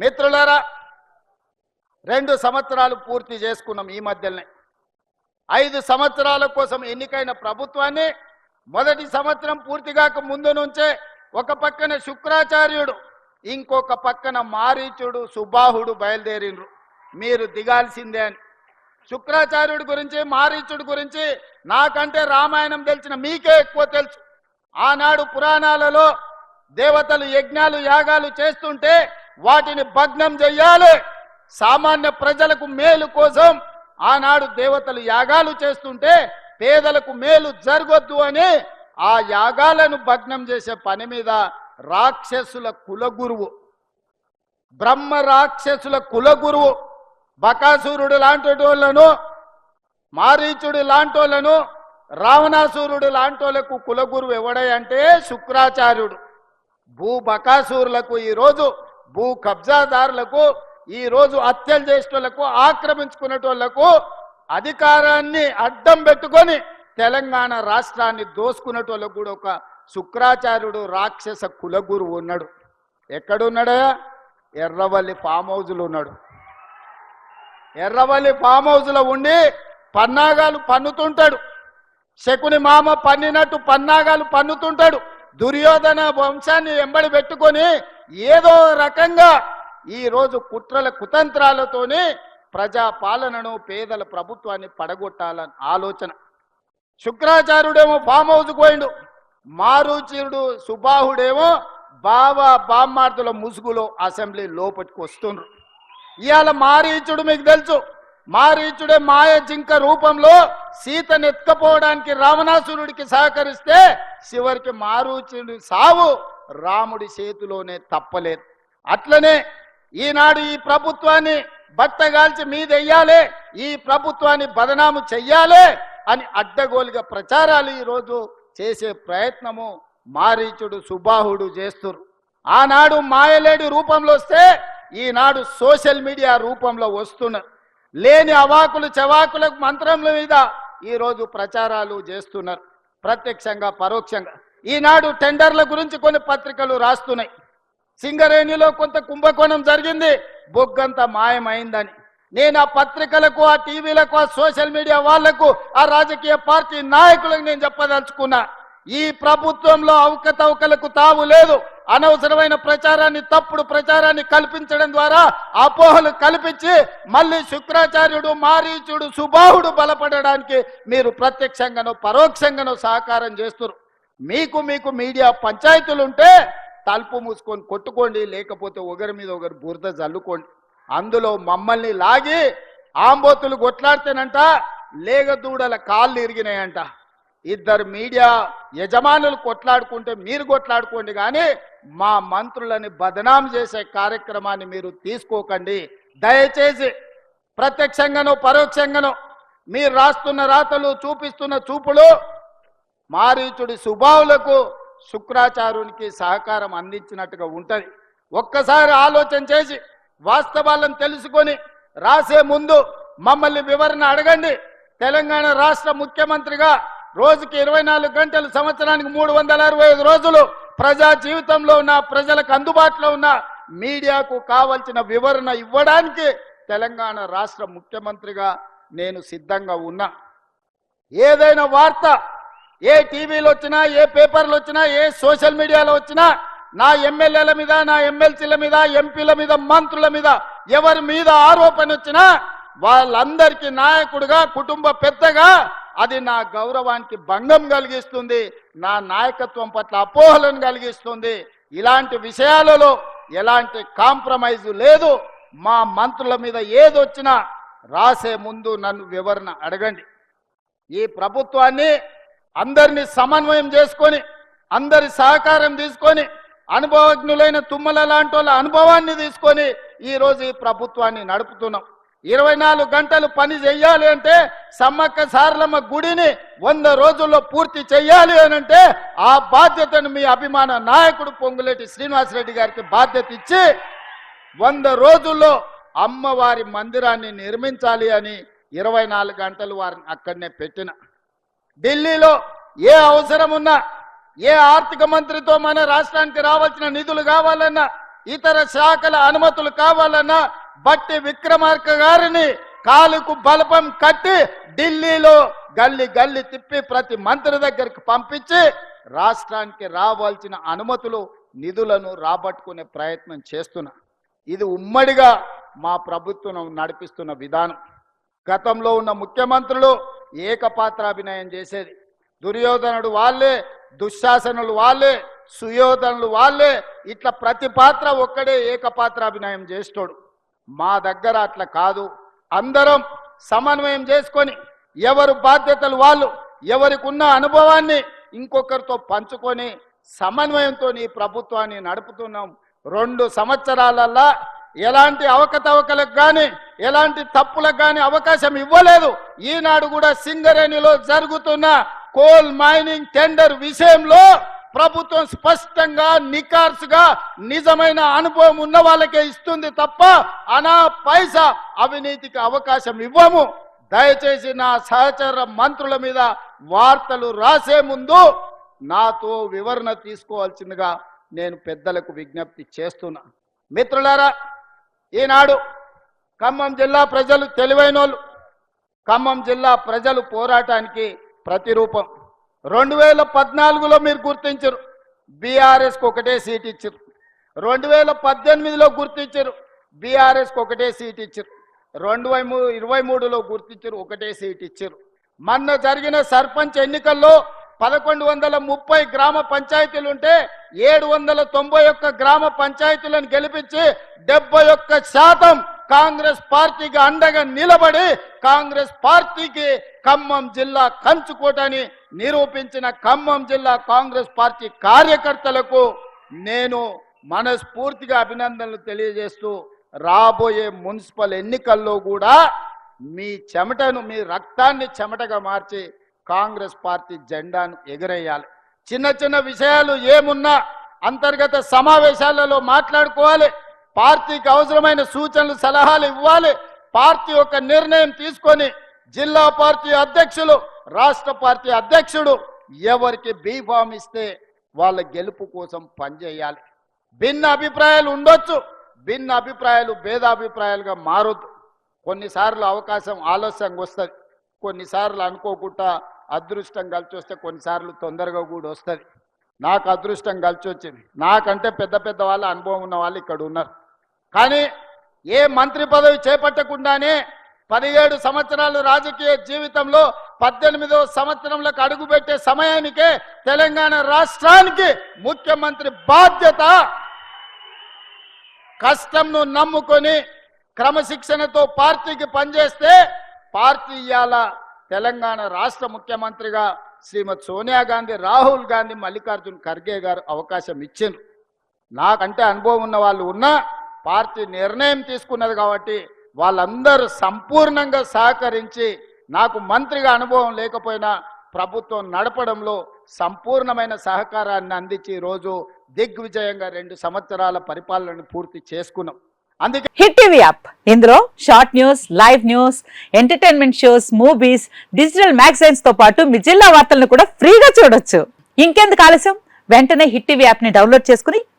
మిత్రులారా రెండు సంవత్సరాలు పూర్తి చేసుకున్నాం ఈ మధ్యలోనే. ఐదు సంవత్సరాల కోసం ఎన్నికైన ప్రభుత్వాన్ని మొదటి సంవత్సరం పూర్తిగాక ముందు నుంచే ఒక పక్కన శుక్రాచార్యుడు ఇంకొక పక్కన మారీచుడు సుబాహుడు బయలుదేరిండ్రు మీరు దిగాల్సిందే అని. శుక్రాచార్యుడి గురించి మారీచుడి గురించి నాకంటే రామాయణం తెలిసిన మీకే ఎక్కువ తెలుసు. ఆనాడు పురాణాలలో దేవతలు యజ్ఞాలు యాగాలు చేస్తుంటే వాటిని భగ్నం చెయ్యాలి సామాన్య ప్రజలకు మేలు కోసం ఆనాడు దేవతలు యాగాలు చేస్తుంటే పేదలకు మేలు జరగొద్దు అని ఆ యాగాలను భగ్నం చేసే పని మీద రాక్షసుల కులగురువు బ్రహ్మ రాక్షసుల కులగురువు బకాసురుడు లాంటి వాళ్ళను మారీచుడు లాంటోళ్ళను రావణాసురుడు లాంటోళ్ళకు కులగురువు ఎవడై అంటే శుక్రాచార్యుడు. భూ బకాసురులకు ఈరోజు భూ కబ్జాదారులకు ఈరోజు హత్యలు చేసేటోళ్ళకు ఆక్రమించుకునేటోళ్ళకు అధికారాన్ని అడ్డం పెట్టుకొని తెలంగాణ రాష్ట్రాన్ని దోసుకునేటోళ్ళకు కూడా ఒక శుక్రాచార్యుడు రాక్షస కులగురు ఉన్నాడు. ఎక్కడున్నాడా? ఎర్రవల్లి ఫామ్ హౌజ్లో ఉన్నాడు. ఎర్రవల్లి ఫామ్ హౌజ్లో ఉండి పన్నాగాలు పన్నుతుంటాడు. శకుని మామ పన్నినట్టు పన్నాగాలు పన్నుతుంటాడు. దుర్యోధన వంశాన్ని ఎంబడి పెట్టుకొని ఏదో రకంగా ఈరోజు కుట్రల కుతంత్రాలతోనే ప్రజా పాలనను పేదల ప్రభుత్వాన్ని పడగొట్టాలని ఆలోచన. శుక్రాచార్యుడేమో ఫామ్ హౌస్ పోయిండు. మారుచీరుడు సుబాహుడేమో బావా బామ్మార్తుల ముసుగులో అసెంబ్లీ లోపలికి వస్తుండ్రు. ఇవాళ మారీచుడు మీకు తెలుసు. మారీచుడే మాయ జింక రూపంలో సీతను ఎత్తుకపోవడానికి రావణాసురుడికి సహకరిస్తే చివరికి మారుచుడి సావు రాముడి చేతిలోనే తప్పలేదు. అట్లనే ఈనాడు ఈ ప్రభుత్వాన్ని బట్టగాల్చి మీదెయ్యాలి ఈ ప్రభుత్వాన్ని బదనాము చెయ్యాలి అని అడ్డగోలుగా ప్రచారాలు ఈరోజు చేసే ప్రయత్నము మారీచుడు సుబాహుడు చేస్తున్నారు ఆనాడు మాయలేడి రూపంలో వస్తే ఈనాడు సోషల్ మీడియా రూపంలో వస్తున్నారు లేని అవాకులు చవాకులకు మంత్రముల మీద ఈరోజు ప్రచారాలు చేస్తున్నారు. ప్రత్యక్షంగా పరోక్షంగా ఈనాడు టెండర్ల గురించి కొన్ని పత్రికలు రాస్తున్నాయి. సింగరేణిలో కొంత కుంభకోణం జరిగింది. బొగ్గంత మాయమైందని. నేను ఆ పత్రికలకు ఆ టీవీలకు ఆ సోషల్ మీడియా వాళ్ళకు ఆ రాజకీయ పార్టీ నాయకులకు నేను చెప్పదలుచుకున్నా. ఈ ప్రభుత్వంలో అవకతవకలకు తావు లేదు. అనవసరమైన ప్రచారాన్ని తప్పుడు ప్రచారాన్ని కల్పించడం ద్వారా అపోహలు కల్పించి మళ్ళీ శుక్రాచార్యుడు మారీచుడు సుబాహుడు బలపడడానికి మీరు ప్రత్యక్షంగానో పరోక్షంగానో సహకారం చేస్తున్నారు. మీకు మీకు మీడియా పంచాయతీలు ఉంటే తలుపు మూసుకొని కొట్టుకోండి లేకపోతే ఒకరి మీద ఒకరు బురద జల్లుకోండి. అందులో మమ్మల్ని లాగి ఆంబోతులు కొట్లాడితేనంట లేగదూడల కాళ్ళు ఇరిగినాయంట. ఇద్దరు మీడియా యజమానులు కొట్లాడుకుంటే మీరు కొట్లాడుకోండి కానీ మా మంత్రులని బదనాం చేసే కార్యక్రమాన్ని మీరు తీసుకోకండి. దయచేసి ప్రత్యక్షంగానో పరోక్షంగానో మీరు రాస్తున్న రాతలు చూపిస్తున్న చూపులు మారీచుడి సుభావులకు శుక్రాచార్యునికి సహకారం అందించినట్టుగా ఉంటుంది. ఒక్కసారి ఆలోచన చేసి వాస్తవాలను తెలుసుకొని రాసే ముందు మమ్మల్ని వివరణ అడగండి. తెలంగాణ రాష్ట్ర ముఖ్యమంత్రిగా రోజుకి ఇరవై నాలుగు గంటలు సంవత్సరానికి మూడు వందల అరవై ఐదు రోజులు ప్రజా జీవితంలో ఉన్న ప్రజలకు అందుబాటులో ఉన్న మీడియాకు కావలసిన వివరణ ఇవ్వడానికి తెలంగాణ రాష్ట్ర ముఖ్యమంత్రిగా నేను సిద్ధంగా ఉన్నా. ఏదైనా వార్త ఏ టీవీలో వచ్చినా ఏ పేపర్లు వచ్చినా ఏ సోషల్ మీడియాలో వచ్చినా నా ఎమ్మెల్యేల మీద నా ఎమ్మెల్సీల మీద ఎంపీల మీద మంత్రుల మీద ఎవరి మీద ఆరోపణ వచ్చినా వాళ్ళందరికీ నాయకుడిగా కుటుంబ పెద్దగా అది నా గౌరవానికి భంగం కలిగిస్తుంది నా నాయకత్వం పట్ల అపోహలను కలిగిస్తుంది. ఇలాంటి విషయాలలో ఎలాంటి కాంప్రమైజ్ లేదు. మా మంత్రుల మీద ఏదొచ్చినా రాసే ముందు నన్ను వివరణ అడగండి. ఈ ప్రభుత్వాన్ని అందరినీ సమన్వయం చేసుకొని అందరి సహకారం తీసుకొని అనుభవజ్ఞులైన తుమ్మల లాంటి వాళ్ళ అనుభవాన్ని తీసుకొని ఈరోజు ఈ ప్రభుత్వాన్ని నడుపుతున్నాం. ఇరవై నాలుగు గంటలు పని చెయ్యాలి అంటే సమ్మక్క సారలమ్మ గుడిని వంద రోజుల్లో పూర్తి చెయ్యాలి అని అంటే ఆ బాధ్యతను మీ అభిమాన నాయకుడు పొంగులేటి శ్రీనివాసరెడ్డి గారికి బాధ్యత ఇచ్చి వంద రోజుల్లో అమ్మవారి మందిరాన్ని నిర్మించాలి అని ఇరవై నాలుగు గంటలు వారిని అక్కడనే పెట్టిన. ఢిల్లీలో ఏ అవసరం ఉన్నా ఏ ఆర్థిక మంత్రితో మన రాష్ట్రానికి రావాల్సిన నిధులు కావాలన్నా ఇతర శాఖల అనుమతులు కావాలన్నా బట్టి విక్రమార్క గారిని కాలుకు బలపం కట్టి ఢిల్లీలో గల్లి గల్లి తిప్పి ప్రతి మంత్రి దగ్గరికి పంపించి రాష్ట్రానికి రావాల్సిన అనుమతులు నిధులను రాబట్టుకునే ప్రయత్నం చేస్తున్నా. ఇది ఉమ్మడిగా మా ప్రభుత్వం నడిపిస్తున్న విధానం. గతంలో ఉన్న ముఖ్యమంత్రులు ఏకపాత్రాభినయం చేసేది. దుర్యోధనుడు వాళ్ళే దుశ్శాసనులు వాళ్ళే సుయోధనులు వాళ్ళే ఇట్లా ప్రతి పాత్ర ఒక్కడే ఏకపాత్రాభినయం చేస్తాడు. మా దగ్గర అట్లా కాదు. అందరం సమన్వయం చేసుకొని ఎవరు బాధ్యతలు వాళ్ళు ఎవరికి ఉన్న అనుభవాన్ని ఇంకొకరితో పంచుకొని సమన్వయంతో ఈ ప్రభుత్వాన్ని నడుపుతున్నాం. రెండు సంవత్సరాలల్లా ఎలాంటి అవకతవకలకు కానీ ఎలాంటి తప్పులకు కానీ అవకాశం ఇవ్వలేదు. ఈనాడు కూడా సింగరేణిలో జరుగుతున్న కోల్ మైనింగ్ టెండర్ విషయంలో ప్రభుత్వం స్పష్టంగా నికార్సుగా నిజమైన అనుభవం ఉన్న వాళ్ళకే ఇస్తుంది తప్ప అనా పైసా అవినీతికి అవకాశం ఇవ్వము. దయచేసి నా సహచర మంత్రుల మీద వార్తలు రాసే ముందు నాతో వివరణ తీసుకోవాల్సిందిగా నేను పెద్దలకు విజ్ఞప్తి చేస్తున్నా. మిత్రులారా ఈనాడు ఖమ్మం జిల్లా ప్రజలు తెలివైనోళ్ళు. ఖమ్మం జిల్లా ప్రజలు పోరాటానికి ప్రతిరూపం. రెండు వేల పద్నాలుగులో మీరు గుర్తించరు. బీఆర్ఎస్కి ఒకటే సీట్ ఇచ్చారు రెండు వేల పద్దెనిమిదిలో గుర్తించారు. బీఆర్ఎస్కి ఒకటే సీట్ ఇచ్చారు రెండు వై ఇరవై మూడులో గుర్తించారు ఒకటే సీట్ ఇచ్చారు మొన్న జరిగిన సర్పంచ్ ఎన్నికల్లో పదకొండు వందల ముప్పై గ్రామ పంచాయతీలు ఉంటే ఏడు వందల తొంభై ఒక్క గ్రామ పంచాయతీలను గెలిపించి డెబ్బై ఒక్క శాతం కాంగ్రెస్ పార్టీకి అండగా నిలబడి కాంగ్రెస్ పార్టీకి ఖమ్మం జిల్లా కంచుకోటని నిరూపించిన ఖమ్మం జిల్లా కాంగ్రెస్ పార్టీ కార్యకర్తలకు నేను మనస్ఫూర్తిగా అభినందనలు తెలియజేస్తూ రాబోయే మున్సిపల్ ఎన్నికల్లో కూడా మీ చెమటను మీ రక్తాన్ని చెమటగా మార్చి కాంగ్రెస్ పార్టీ జెండాను ఎగరేయాలి. చిన్న చిన్న విషయాలు ఏమున్నా అంతర్గత సమావేశాలలో మాట్లాడుకోవాలి. పార్టీకి అవసరమైన సూచనలు సలహాలు ఇవ్వాలి. పార్టీ ఒక నిర్ణయం తీసుకొని జిల్లా పార్టీ అధ్యక్షులు రాష్ట్ర పార్టీ అధ్యక్షుడు ఎవరికి బీఫామ్ ఇస్తే వాళ్ళ గెలుపు కోసం పనిచేయాలి. భిన్న అభిప్రాయాలు ఉండొచ్చు. భిన్న అభిప్రాయాలు భేదాభిప్రాయాలుగా మారొద్దు. కొన్నిసార్లు అవకాశం ఆలస్యంగా వస్తుంది. కొన్నిసార్లు అనుకోకుండా అదృష్టం కలిసి వస్తే కొన్నిసార్లు తొందరగా కూడా వస్తుంది. నాకు అదృష్టం కలిసి వచ్చింది. నాకంటే పెద్ద పెద్ద వాళ్ళ అనుభవం ఉన్న వాళ్ళు ఇక్కడ ఉన్నారు. కానీ ఏ మంత్రి పదవి చేపట్టకుండానే పదిహేడు సంవత్సరాలు రాజకీయ జీవితంలో పద్దెనిమిదో సంవత్సరంలోకి అడుగుపెట్టే సమయానికే తెలంగాణ రాష్ట్రానికి ముఖ్యమంత్రి బాధ్యత. కష్టంను నమ్ముకొని క్రమశిక్షణతో పార్టీకి పనిచేస్తే పార్టీ ఇవాళ తెలంగాణ రాష్ట్ర ముఖ్యమంత్రిగా శ్రీమతి సోనియా గాంధీ రాహుల్ గాంధీ మల్లికార్జున్ ఖర్గే గారు అవకాశం ఇచ్చిండ్రు. నాకంటే అనుభవం ఉన్న వాళ్ళు ఉన్నా పార్టీ నిర్ణయం తీసుకున్నది కాబట్టి వాళ్ళందరూ సంపూర్ణంగా సహకరించి నాకు మంత్రిగా అనుభవం లేకపోయినా ప్రభుత్వం నడపడంలో సంపూర్ణమైన సహకారాన్ని అందించి రోజు దిగ్విజయంగా రెండు సంవత్సరాల పరిపాలనను పూర్తి చేసుకున్నాం. అందుకే హిట్ టీవీ యాప్. ఇందులో short news live news entertainment shows movies digital మ్యాగజైన్స్తో పాటు మీ జిల్లా వార్తలను కూడా ఫ్రీగా చూడొచ్చు. ఇంకెందుకు ఆలస్యం? వెంటనే హిట్ టీవీ యాప్ని డౌన్లోడ్ చేసుకుని